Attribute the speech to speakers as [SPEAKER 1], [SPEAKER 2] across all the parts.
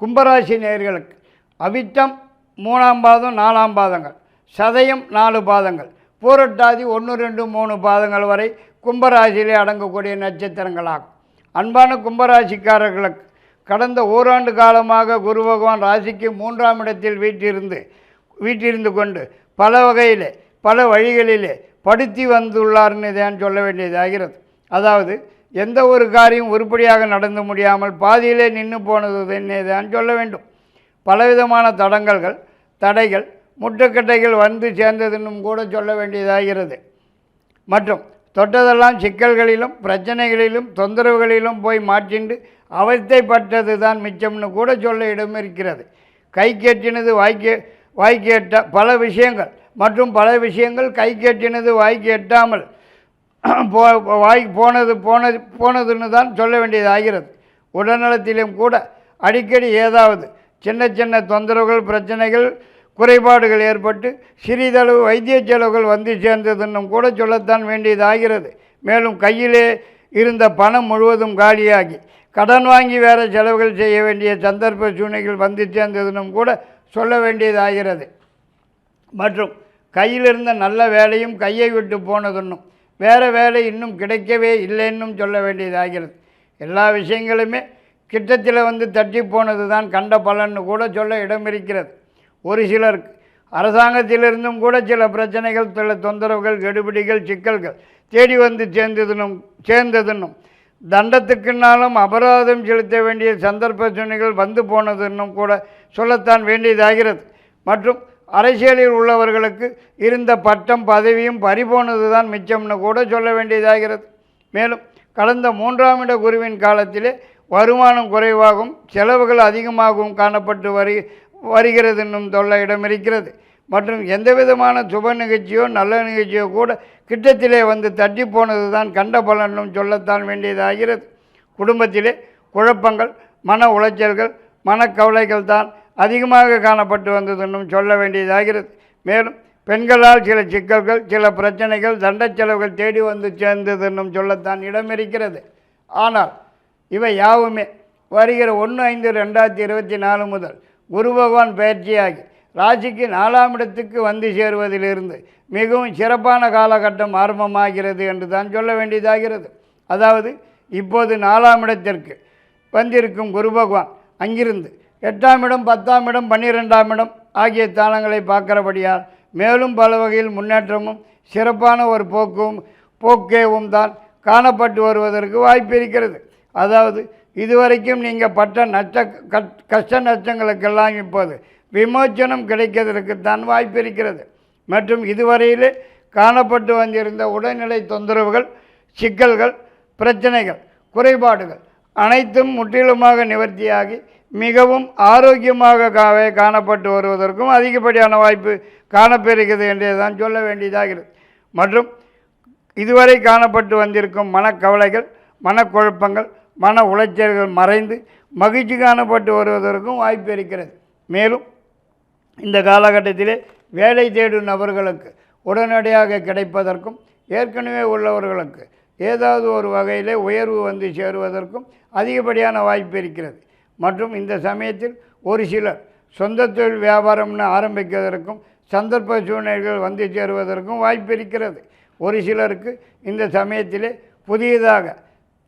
[SPEAKER 1] கும்பராசி நேர்களுக்கு அவிட்டம் மூணாம் பாதம் நாலாம் பாதங்கள். சதயம் நாலு பாதங்கள். பூரட்டாதி ஒன்று ரெண்டு மூணு பாதங்கள் வரை கும்பராசியிலே அடங்கக்கூடிய நட்சத்திரங்களாகும். அன்பான கும்பராசிக்காரர்களுக்கு கடந்த ஓராண்டு காலமாக குரு பகவான் ராசிக்கு மூன்றாம் இடத்தில் வீட்டிருந்து வீட்டிருந்து கொண்டு பல வகையிலே பல வழிகளிலே படுத்தி வந்துள்ளார்னு தான் சொல்ல வேண்டியதாகிறது. அதாவது எந்த ஒரு காரியம் உருப்படியாக நடந்து முடியாமல் பாதியிலே நின்று போனது என்னே தான் சொல்ல வேண்டும். பலவிதமான தடங்கல்கள் தடைகள் முட்டுக்கட்டைகள் வந்து சேர்ந்ததுன்னும் கூட சொல்ல வேண்டியதாகிறது. மற்றும் தொட்டதெல்லாம் சிக்கல்களிலும் பிரச்சனைகளிலும் தொந்தரவுகளிலும் போய் மாற்றிண்டு அவஸ்தைப்பட்டது தான் மிச்சம்னு கூட சொல்ல இடம் இருக்கிறது கை கேட்டினது வாய்க்கு வாய்க்கு எட்ட பல விஷயங்கள். மற்றும் பல விஷயங்கள் கை கேட்டினது வாய்க்கு எட்டாமல் போ வாய் போனது போனது போனதுன்னு தான் சொல்ல வேண்டியதாகிறது உடல்நலத்திலும் கூட அடிக்கடி ஏதாவது சின்ன சின்ன தொந்தரவுகள் பிரச்சனைகள் குறைபாடுகள் ஏற்பட்டு சிறிதளவு வைத்திய செலவுகள் வந்து சேர்ந்ததுன்னும் கூட சொல்லத்தான் வேண்டியதாகிறது மேலும் கையிலே இருந்த பணம் முழுவதும் காலியாகி கடன் வாங்கி வேறு செலவுகள் செய்ய வேண்டிய சந்தர்ப்ப சூழ்நிலைகள் வந்து சேர்ந்ததுன்னும் கூட சொல்ல வேண்டியதாகிறது மற்றும் கையிலிருந்த நல்ல வேலையும் கையை விட்டு போனதுன்னும் வேறு வேலை இன்னும் கிடைக்கவே இல்லைன்னும் சொல்ல வேண்டியதாகிறது எல்லா விஷயங்களுமே கிட்டத்தில் வந்து தட்டி போனது தான் கண்ட பலன்னு கூட சொல்ல இடம் இருக்கிறது. ஒரு சிலர் அரசாங்கத்திலிருந்தும் கூட சில பிரச்சனைகள் சில தொந்தரவுகள் கெடுபிடிகள் சிக்கல்கள் தேடி வந்து சேர்ந்ததுனும் சேர்ந்ததுன்னும் தண்டத்துக்குன்னாலும் அபராதம் செலுத்த வேண்டிய சந்தர்ப்ப சூழ்நிலைகள் வந்து போனதுன்னும் கூட சொல்லத்தான் வேண்டியதாகிறது. மற்றும் அரசியலில் உள்ளவர்களுக்கு இருந்த பட்டம் பதவியும் பறிபோனது தான் மிச்சம்னு கூட சொல்ல வேண்டியதாகிறது. மேலும் கடந்த மூன்றாம் இட குருவின் காலத்திலே வருமானம் குறைவாகவும் செலவுகள் அதிகமாகவும் காணப்பட்டு வரு வருகிறது என்னும் சொல்ல இடம் இருக்கிறது மற்றும் எந்த விதமான சுப நிகழ்ச்சியோ நல்ல நிகழ்ச்சியோ கூட கிட்டத்திலே வந்து தட்டி போனது தான் கண்ட பலனும் சொல்லத்தான் வேண்டியதாகிறது. குடும்பத்திலே குழப்பங்கள் மன உளைச்சல்கள் மனக்கவலைகள் தான் அதிகமாக காணப்பட்டு வந்ததுன்னும் சொல்ல வேண்டியதாகிறது. மேலும் பெண்களால் சில சிக்கல்கள் சில பிரச்சனைகள் தண்ட செலவுகள் தேடி வந்து சேர்ந்ததுன்னும் சொல்லத்தான் இடம் இருக்கிறது ஆனால் இவை யாவுமே வருகிற ஒன்று ஐந்து ரெண்டாயிரத்தி இருபத்தி நாலு முதல் குரு பகவான் பயிற்சியாகி ராசிக்கு நாலாம் இடத்துக்கு வந்து சேருவதிலிருந்து மிகவும் சிறப்பான காலகட்டம் ஆரம்பமாகிறது என்று தான் சொல்ல வேண்டியதாகிறது. அதாவது இப்போது நாலாம் இடத்திற்கு வந்திருக்கும் குரு பகவான் அங்கிருந்து எட்டாம் இடம் பத்தாம் இடம் பன்னிரெண்டாம் இடம் ஆகிய தானங்களை பார்க்கிறபடியால் மேலும் பல வகையில் முன்னேற்றமும் சிறப்பான ஒரு போக்கும் போக்கேவும் தான் காணப்பட்டு வருவதற்கு வாய்ப்பு இருக்கிறது. அதாவது இதுவரைக்கும் நீங்கள் பட்ட நஷ்ட கட் கஷ்ட நஷ்டங்களுக்கெல்லாம் இப்போது விமோச்சனம் கிடைக்கிறதற்குத்தான் வாய்ப்பு இருக்கிறது. மற்றும் இதுவரையிலே காணப்பட்டு வந்திருந்த உடல்நிலை தொந்தரவுகள் சிக்கல்கள் பிரச்சனைகள் குறைபாடுகள் அனைத்தும் முற்றிலுமாக நிவர்த்தியாகி மிகவும் ஆரோக்கியமாக காவே காணப்பட்டு வருவதற்கும் அதிகப்படியான வாய்ப்பு காணப்பெறுகிறது என்றே தான் சொல்ல வேண்டியதாகிறது மற்றும் இதுவரை காணப்பட்டு வந்திருக்கும் மனக்கவலைகள் மனக்குழப்பங்கள் மன உளைச்சல்கள் மறைந்து மகிழ்ச்சி காணப்பட்டு வருவதற்கும் வாய்ப்பு இருக்கிறது. மேலும் இந்த காலகட்டத்திலே வேலை தேடும் நபர்களுக்கு உடனடியாக கிடைப்பதற்கும் ஏற்கனவே உள்ளவர்களுக்கு ஏதாவது ஒரு வகையிலே உயர்வு வந்து சேருவதற்கும் அதிகப்படியான வாய்ப்பு இருக்கிறது. மற்றும் இந்த சமயத்தில் ஒரு சிலர் சொந்த தொழில் வியாபாரம்னு ஆரம்பிக்கிறதற்கும் சந்தர்ப்ப சூழ்நிலைகள் வந்து சேருவதற்கும் வாய்ப்பு இருக்கிறது. ஒரு சிலருக்கு இந்த சமயத்திலே புதியதாக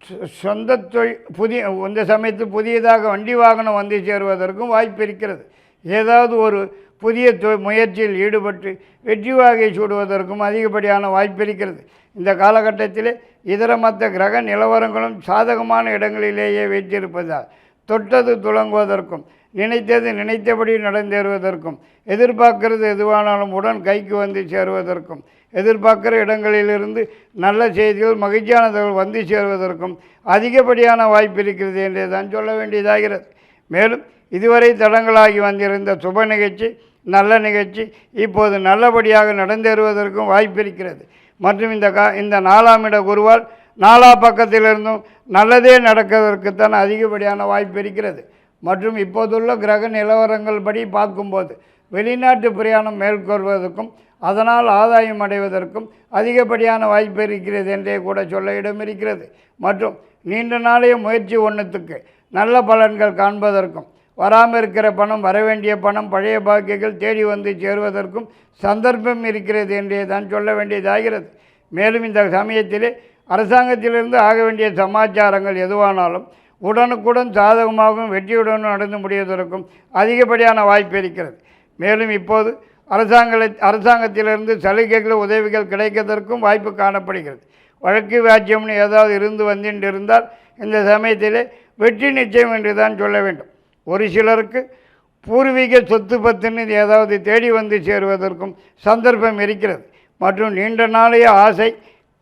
[SPEAKER 1] சொ- சொந்த தொழில் புதிய இந்த சமயத்தில் புதியதாக வண்டி வாகனம் வந்து சேருவதற்கும் வாய்ப்பு இருக்கிறது. ஏதாவது ஒரு புதிய தொ முயற்சியில் ஈடுபட்டு வெற்றி வாகை சூடுவதற்கும் அதிகப்படியான வாய்ப்பு இருக்கிறது. இந்த காலகட்டத்திலே இதர மற்ற கிரக நிலவரங்களும் சாதகமான இடங்களிலேயே வைத்திருப்பதால் தொட்டது துளங்குவதற்கும் நினைத்தது நினைத்தபடி நடந்தேறுவதற்கும் எதிர்பார்க்கிறது எதுவானாலும் உடன் கைக்கு வந்து சேருவதற்கும் எதிர்பார்க்கிற இடங்களிலிருந்து நல்ல செய்திகள் மகிழ்ச்சியான வந்து சேருவதற்கும் அதிகப்படியான வாய்ப்பு இருக்கிறது என்றே தான் சொல்ல வேண்டியதாகிறது. மேலும் இதுவரை தடங்களாகி வந்திருந்த சுப நிகழ்ச்சி நல்ல நிகழ்ச்சி இப்போது நல்லபடியாக நடந்தேறுவதற்கும் வாய்ப்பு இருக்கிறது. மற்றும் இந்த கா இந்த நாலாம் இட குருவால் நாலா பக்கத்திலிருந்தும் நல்லதே நடக்கிறதற்குத்தான் அதிகப்படியான வாய்ப்பு இருக்கிறது. மற்றும் இப்போதுள்ள கிரக நிலவரங்கள் படி பார்க்கும்போது வெளிநாட்டு பிரயாணம் மேற்கொள்வதற்கும் அதனால் ஆதாயம் அடைவதற்கும் அதிகப்படியான வாய்ப்பு இருக்கிறது என்றே கூட சொல்ல இடம் இருக்கிறது. மற்றும் நீண்ட நாளைய முயற்சி ஒன்றுத்துக்கு நல்ல பலன்கள் காண்பதற்கும் வராமல் இருக்கிற பணம் வரவேண்டிய பணம் பழைய பாக்கியங்கள் தேடி வந்து சேருவதற்கும் சந்தர்ப்பம் இருக்கிறது என்றே தான் சொல்ல வேண்டியதாகிறது. மேலும் இந்த சமயத்திலே அரசாங்கத்திலிருந்து ஆக வேண்டிய சமாச்சாரங்கள் எதுவானாலும் உடனுக்குடன் சாதகமாகவும் வெற்றியுடனும் நடந்து முடிவதற்கும் அதிகப்படியான வாய்ப்பு இருக்கிறது. மேலும் இப்போது அரசாங்க அரசாங்கத்திலிருந்து சலுகைகள் உதவிகள் கிடைக்கிறதற்கும் வாய்ப்பு காணப்படுகிறது. வழக்கு வாக்கியம்னு ஏதாவது இருந்து வந்துட்டு இருந்தால் இந்த சமயத்திலே வெற்றி நிச்சயம் என்று தான் சொல்ல வேண்டும். ஒரு சிலருக்கு பூர்வீக சொத்து பத்துன்னு ஏதாவது தேடி வந்து சேருவதற்கும் சந்தர்ப்பம் இருக்கிறது. மற்றும் நீண்ட நாளைய ஆசை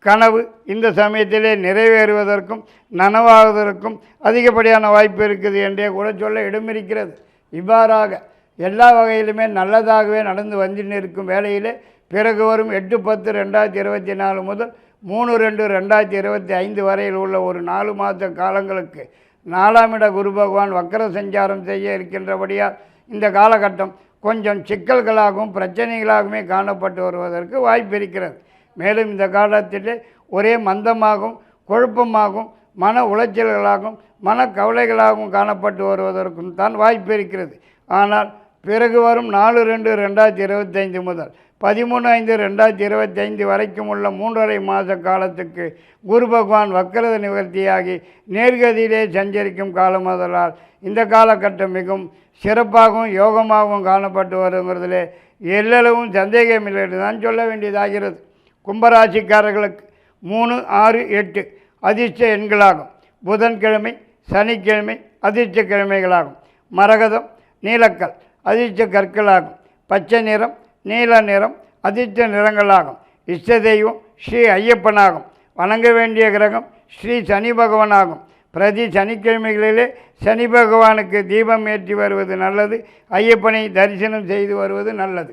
[SPEAKER 1] கனவு இந்த சமயத்திலே நிறைவேறுவதற்கும் நனவாகுவதற்கும் அதிகப்படியான வாய்ப்பு இருக்குது என்றே கூட சொல்ல இடமிருக்கிறது. இவ்வாறாக எல்லா வகையிலுமே நல்லதாகவே நடந்து வந்து இருக்கும் வேளையிலே பிறகு வரும் எட்டு பத்து ரெண்டாயிரத்தி இருபத்தி நாலு முதல் மூணு ரெண்டு ரெண்டாயிரத்தி இருபத்தி ஐந்து வரையில் உள்ள ஒரு நாலு மாத காலங்களுக்கு நாலாம் இட குரு பகவான் வக்கர சஞ்சாரம் செய்ய இருக்கின்றபடியால் இந்த காலகட்டம் கொஞ்சம் சிக்கல்களாகவும் பிரச்சனைகளாகவுமே காணப்பட்டு வருவதற்கு வாய்ப்பு இருக்கிறது. மேலும் இந்த காலத்தில் ஒரே மந்தமாகவும் குழப்பமாகவும் மன உளைச்சல்களாகவும் மன கவலைகளாகவும் காணப்பட்டு வருவதற்கும் தான் வாய்ப்பு இருக்கிறது. ஆனால் பிறகு வரும் நாலு ரெண்டு ரெண்டாயிரத்தி இருபத்தைந்து முதல் பதிமூணு ஐந்து ரெண்டாயிரத்தி இருபத்தைந்து வரைக்கும் உள்ள மூன்றரை மாத காலத்துக்கு குரு பகவான் வக்கரத நிவர்த்தியாகி நேர்கதியிலே சஞ்சரிக்கும் காலம் முதலால் இந்த காலகட்டம் மிகவும் சிறப்பாகவும் யோகமாகவும் காணப்பட்டு வருங்கிறதுலே எல்லளவும் சந்தேகமில்லை தான் சொல்ல வேண்டியதாகிறது. கும்பராசிக்காரர்களுக்கு மூணு ஆறு எட்டு அதிர்ஷ்ட எண்களாகும். புதன்கிழமை சனிக்கிழமை அதிர்ஷ்ட கிழமைகளாகும். மரகதம் நீலக்கல் அதிர்ஷ்ட கற்களாகும். பச்சை நிறம் நீல நிறம் அதிர்ஷ்ட நிறங்களாகும். இஷ்ட தெய்வம் ஸ்ரீ ஐயப்பனாகும். வணங்க வேண்டிய கிரகம் ஸ்ரீ சனி பகவானாகும். பிரதி சனிக்கிழமைகளிலே சனி பகவானுக்கு தீபம் ஏற்றி வருவது நல்லது. ஐயப்பனை தரிசனம் செய்து வருவது நல்லது.